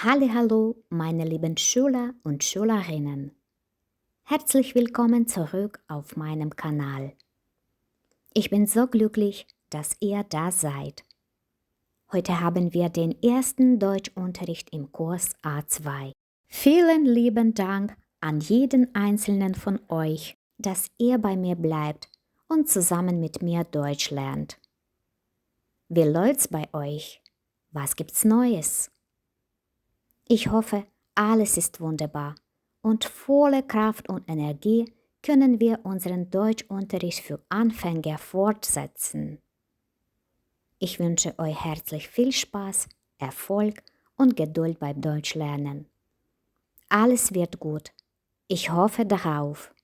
Hallo, meine lieben Schüler und Schülerinnen. Herzlich willkommen zurück auf meinem Kanal. Ich bin so glücklich, dass ihr da seid. Heute haben wir den ersten Deutschunterricht im Kurs A2. Vielen lieben Dank an jeden einzelnen von euch, dass ihr bei mir bleibt und zusammen mit mir Deutsch lernt. Wie läuft's bei euch? Was gibt's Neues? Ich hoffe, alles ist wunderbar und voller Kraft und Energie können wir unseren Deutschunterricht für Anfänger fortsetzen. Ich wünsche euch herzlich viel Spaß, Erfolg und Geduld beim Deutschlernen. Alles wird gut. Ich hoffe darauf.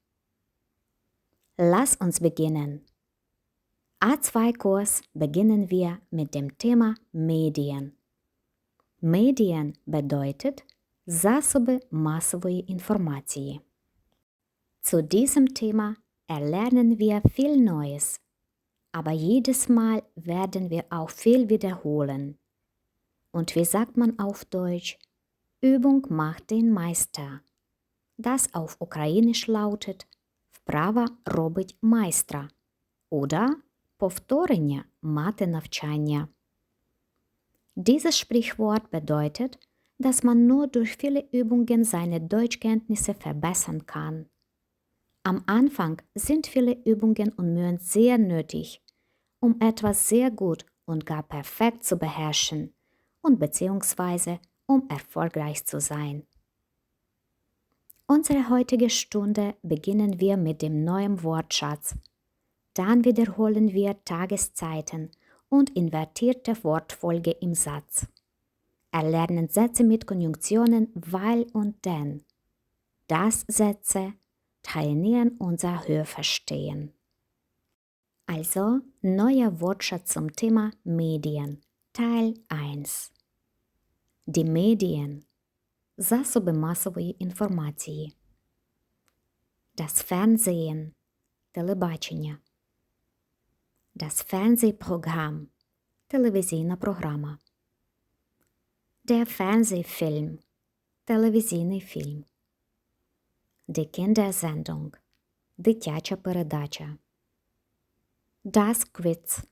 Lass uns beginnen. A2-Kurs beginnen wir mit dem Thema Medien. Медіан bedeutet засоби масової інформації. Zu diesem Thema erlernen wir viel Neues, aber jedes Mal werden wir auch viel wiederholen. Und wie sagt man auf Deutsch? Übung macht den Meister. Das auf Ukrainisch lautet Вправа робить майстра oder повторення мати навчання. Dieses Sprichwort bedeutet, dass man nur durch viele Übungen seine Deutschkenntnisse verbessern kann. Am Anfang sind viele Übungen und Mühen sehr nötig, um etwas sehr gut und gar perfekt zu beherrschen und beziehungsweise um erfolgreich zu sein. Unsere heutige Stunde beginnen wir mit dem neuen Wortschatz. Dann wiederholen wir Tageszeiten und invertierte Wortfolge im Satz. Erlernen Sätze mit Konjunktionen weil und denn. Das Sätze trainieren unser Hörverstehen. Also neuer Wortschatz zum Thema Medien, Teil 1. Die Medien засоби масової інформації. Das Fernsehen телебачення Das Fernsehprogramm телевізійна програма. Der Fernsehfilm телевізійний фільм. Die Kindersendung дитяча передача. Das Quiz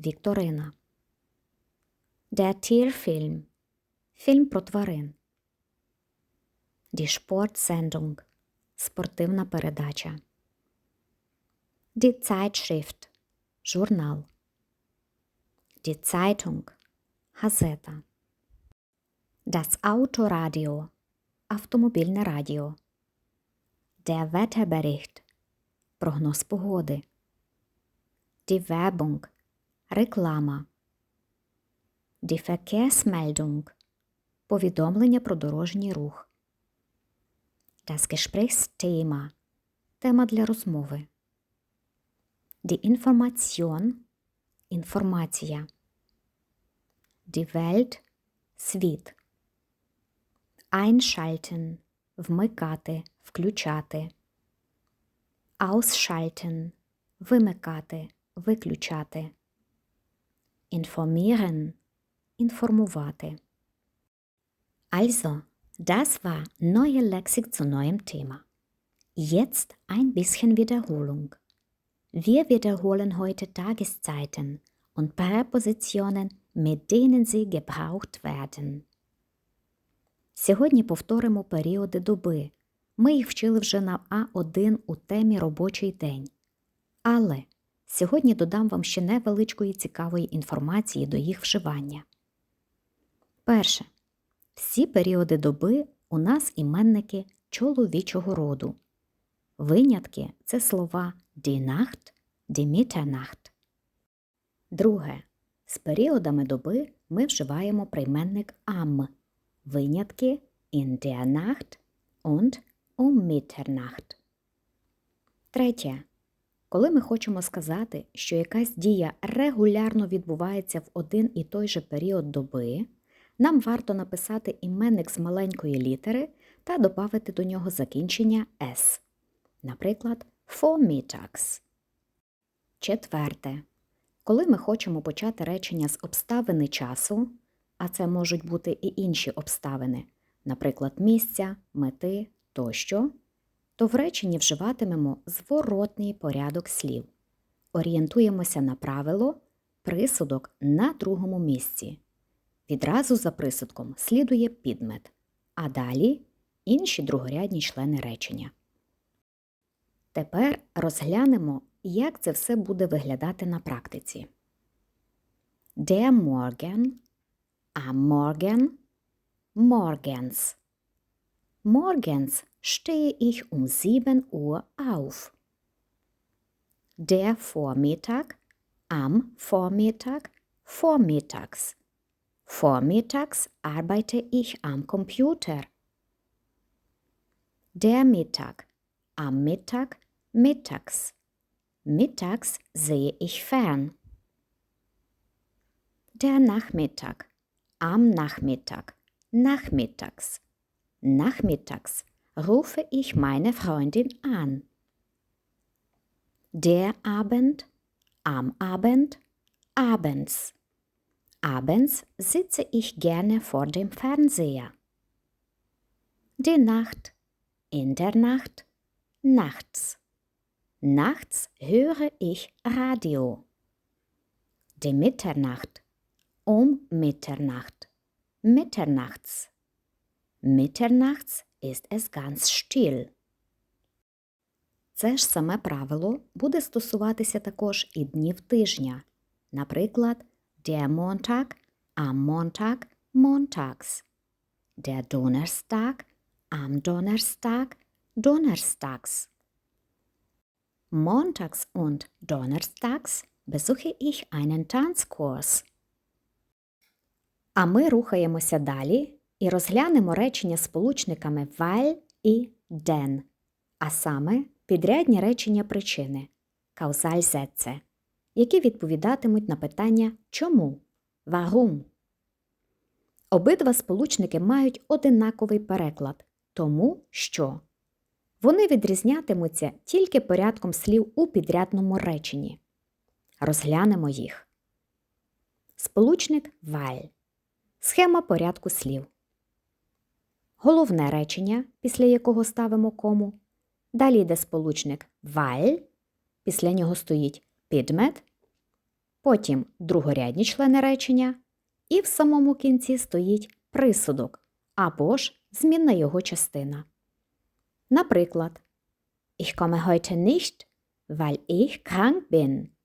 Вікторина. Der Tierfilm фільм про тварин. Die Sportsendung спортивна передача. Die Zeitschrift Журнал. Die Zeitung Газета. Das Autoradio Автомобільне радіо. Der Wetterbericht Прогноз погоди. Die Werbung Реклама. Die Verkehrsmeldung Повідомлення про дорожній рух. Das Gesprächsthema Тема для розмови. Die Information Інформація. Die Welt світ. Einschalten вмикати, включати. Ausschalten вимикати, виключати. Informieren інформувати. Also, das war neue Lexik zu neuem Thema. Jetzt ein bisschen Wiederholung. Wir wiederholen heute Tageszeiten und Präpositionen, mit denen sie gebraucht werden. Сьогодні повторимо періоди доби. Ми їх вчили вже на А1 у темі робочий день. Але сьогодні додам вам ще невеличкої цікавої інформації до їх вживання. Перше. Всі періоди доби у нас іменники чоловічого роду. Винятки це слова die Nacht, die Mitternacht. Друге. З періодами доби ми вживаємо прийменник am. Винятки in der Nacht und um Mitternacht. Третє. Коли ми хочемо сказати, що якась дія регулярно відбувається в один і той же період доби, нам варто написати іменник з маленької літери та додати до нього закінчення S. Наприклад, vormittags. Четверте. Коли ми хочемо почати речення з обставини часу, а це можуть бути і інші обставини, наприклад, місця, мети тощо, то в реченні вживатимемо зворотний порядок слів. Орієнтуємося на правило присудок на другому місці. Відразу за присудком слідує підмет, а далі інші другорядні члени речення. Тепер розглянемо, як це все буде виглядати на практиці. Der Morgen, am Morgen, morgens. Morgens stehe ich um 7 Uhr auf. Der Vormittag, am Vormittag, vormittags. Vormittags arbeite ich am Computer. Der Mittag, am Mittag, mittags. Mittags sehe ich fern. Der Nachmittag, am Nachmittag, nachmittags. Nachmittags rufe ich meine Freundin an. Der Abend, am Abend, abends. Abends sitze ich gerne vor dem Fernseher. Die Nacht, in der Nacht, nachts. Nachts höre ich Radio. Die Mitternacht, um Mitternacht, mitternachts. Mitternachts ist es ganz still. Це ж саме правило буде стосуватися також і днів тижня. Наприклад, der Montag am Montag montags, der Donnerstag am Donnerstag donnerstags. Montags und donnerstags besuche ich einen Tanzkurs. А ми рухаємося далі і розглянемо речення сполучниками weil і den, а саме підрядні речення причини Kausальsätze, які відповідатимуть на питання чому warum. Обидва сполучники мають одинаковий переклад тому що. Вони відрізнятимуться тільки порядком слів у підрядному реченні. Розглянемо їх. Сполучник weil. Схема порядку слів. Головне речення, після якого ставимо кому. Далі йде сполучник weil, після нього стоїть підмет, потім другорядні члени речення, і в самому кінці стоїть присудок або ж змінна його частина. Наприклад, Ich komme heute nicht, weil ich krank bin.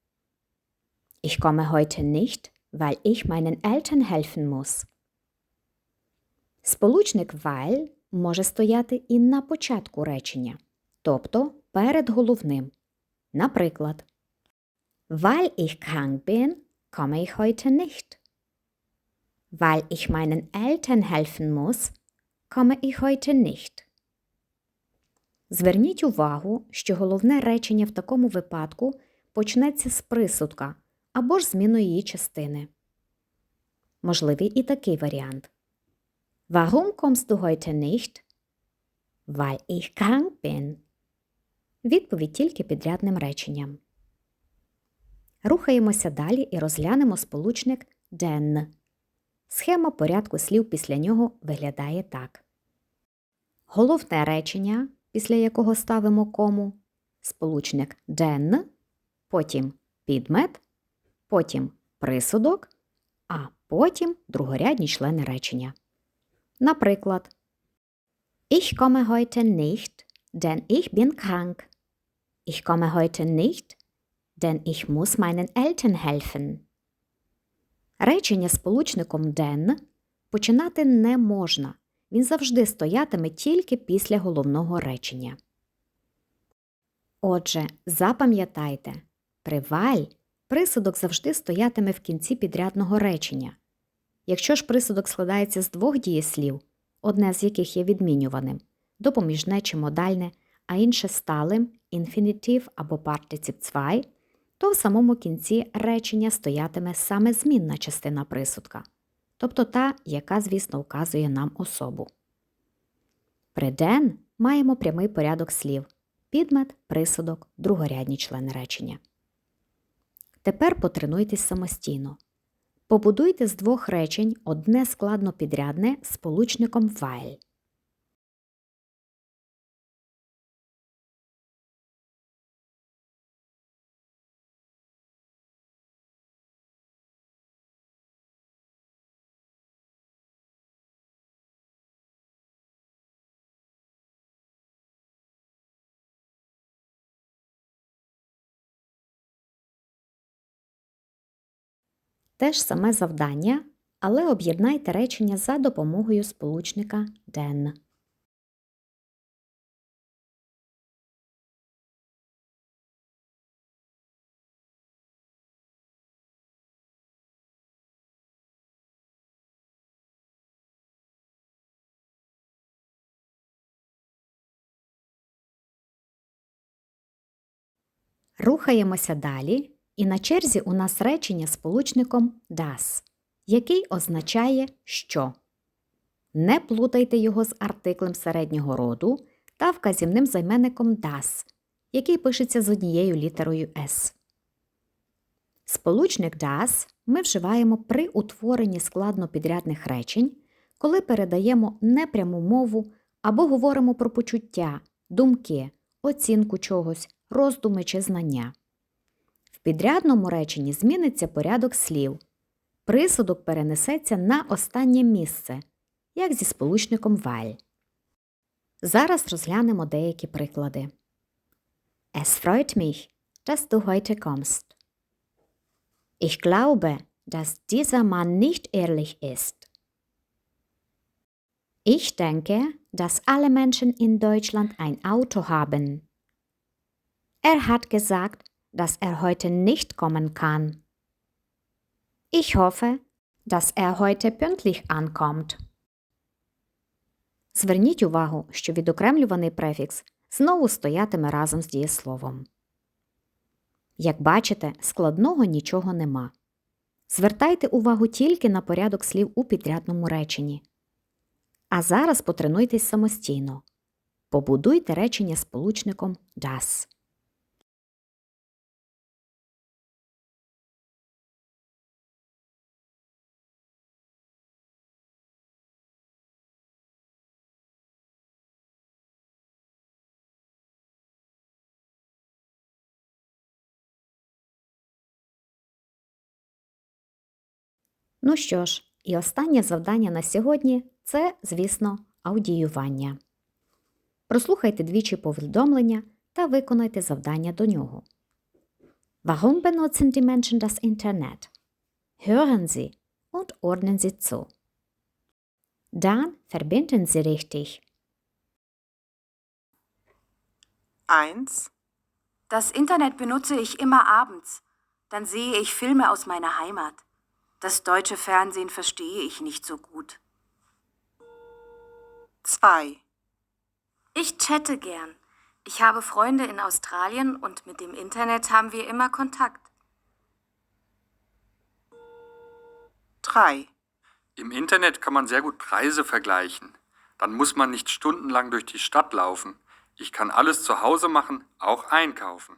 Ich komme heute nicht, weil ich meinen Eltern helfen muss. Сполучник weil може стояти і на початку речення, тобто перед головним. Наприклад, Weil ich krank bin, komme ich heute nicht. Weil ich meinen Eltern helfen muss, komme ich heute nicht. Зверніть увагу, що головне речення в такому випадку почнеться з присудка або ж зміною її частини. Можливий і такий варіант. Warum kommst du heute nicht? Weil ich krank bin. Відповідь тільки підрядним реченням. Рухаємося далі і розглянемо сполучник den. Схема порядку слів після нього виглядає так. Головне речення, після якого ставимо кому, сполучник den, потім підмет, потім присудок, а потім другорядні члени речення. Наприклад, Ich komme heute nicht, denn ich bin krank. Ich komme heute nicht, denn ich muss meinen Eltern helfen. Речення сполучником den починати не можна. Він завжди стоятиме тільки після головного речення. Отже, запам'ятайте, при валь присудок завжди стоятиме в кінці підрядного речення. Якщо ж присудок складається з двох дієслів, одне з яких є відмінюваним, допоміжне чи модальне, а інше сталим, інфінітив або партицип 2, то в самому кінці речення стоятиме саме змінна частина присудка, тобто та, яка, звісно, вказує нам особу. При den маємо прямий порядок слів підмет, присудок, другорядні члени речення. Тепер потренуйтесь самостійно. Побудуйте з двох речень одне складно підрядне сполучником weil. Те ж саме завдання, але об'єднайте речення за допомогою сполучника den. Рухаємося далі, і на черзі у нас речення сполучником das, який означає що. Не плутайте його з артиклем середнього роду та вказівним займенником das, який пишеться з однією літерою S. Сполучник das ми вживаємо при утворенні складнопідрядних речень, коли передаємо непряму мову або говоримо про почуття, думки, оцінку чогось, роздуми чи знання. В підрядному реченні зміниться порядок слів. Присудок перенесеться на останнє місце, як зі сполучником weil. Зараз розглянемо деякі приклади. Es freut mich, dass du heute kommst. Ich glaube, dass dieser Mann nicht ehrlich ist. Ich denke, dass alle Menschen in Deutschland ein Auto haben. Er hat gesagt, dass er heute nicht kommen kann. Ich hoffe, dass er heute pünktlich ankommt. Зверніть увагу, що відокремлюваний префікс знову стоятиме разом з дієсловом. Як бачите, складного нічого нема. Звертайте увагу тільки на порядок слів у підрядному реченні. А зараз потренуйтесь самостійно. Побудуйте речення сполучником das. Ну що ж, і останнє завдання на сьогодні це, звісно, аудіювання. Прослухайте двічі повідомлення та виконайте завдання до нього. Warum benutzen die Menschen das Internet? Hören Sie und ordnen Sie zu. Dann verbinden Sie richtig. 1, Das Internet benutze ich immer abends. Dann sehe ich Filme aus meiner Heimat. Das deutsche Fernsehen verstehe ich nicht so gut. 2, Ich chatte gern. Ich habe Freunde in Australien und mit dem Internet haben wir immer Kontakt. 3, Im Internet kann man sehr gut Preise vergleichen. Dann muss man nicht stundenlang durch die Stadt laufen. Ich kann alles zu Hause machen, auch einkaufen.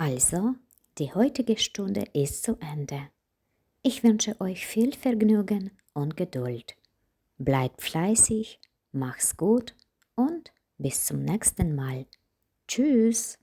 Also, die heutige Stunde ist zu Ende. Ich wünsche euch viel Vergnügen und Geduld. Bleibt fleißig, mach's gut und bis zum nächsten Mal. Tschüss.